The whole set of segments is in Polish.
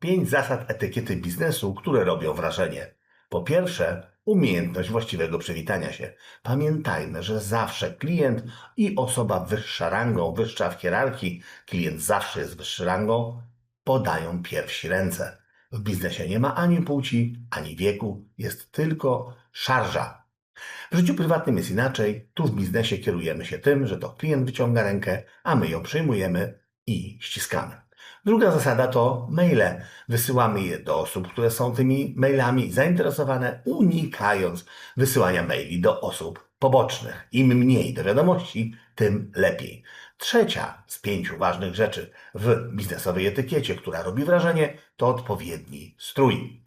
pięć zasad etykiety biznesu, które robią wrażenie. Po pierwsze, umiejętność właściwego przywitania się. Pamiętajmy, że zawsze klient i osoba wyższa rangą, wyższa w hierarchii, klient zawsze jest wyższy rangą, podają pierwsi ręce. W biznesie nie ma ani płci, ani wieku, jest tylko szarża. W życiu prywatnym jest inaczej. Tu w biznesie kierujemy się tym, że to klient wyciąga rękę, a my ją przyjmujemy i ściskamy. Druga zasada to maile. Wysyłamy je do osób, które są tymi mailami zainteresowane, unikając wysyłania maili do osób pobocznych. Im mniej do wiadomości, tym lepiej. Trzecia z pięciu ważnych rzeczy w biznesowej etykiecie, która robi wrażenie, to odpowiedni strój.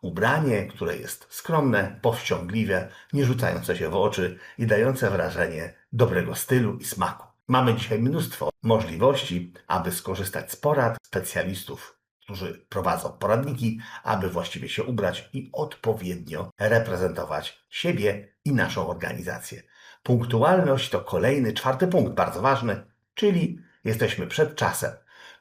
Ubranie, które jest skromne, powściągliwe, nie rzucające się w oczy i dające wrażenie dobrego stylu i smaku. Mamy dzisiaj mnóstwo możliwości, aby skorzystać z porad specjalistów, którzy prowadzą poradniki, aby właściwie się ubrać i odpowiednio reprezentować siebie i naszą organizację. Punktualność to kolejny, czwarty punkt, bardzo ważny, czyli jesteśmy przed czasem.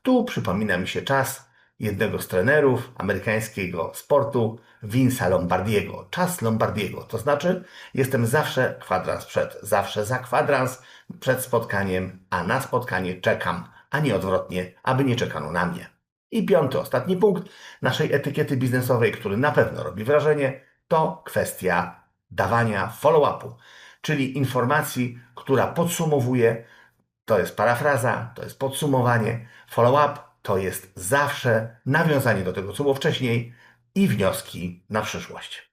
Tu przypomina mi się czas jednego z trenerów amerykańskiego sportu, Vince'a Lombardiego. Czas Lombardiego, to znaczy jestem zawsze kwadrans przed, zawsze za kwadrans przed spotkaniem, a na spotkanie czekam, a nie odwrotnie, aby nie czekano na mnie. I piąty, ostatni punkt naszej etykiety biznesowej, który na pewno robi wrażenie, to kwestia dawania follow-upu, czyli informacji, która podsumowuje, to jest parafraza, to jest podsumowanie, follow-up to jest zawsze nawiązanie do tego, co było wcześniej i wnioski na przyszłość.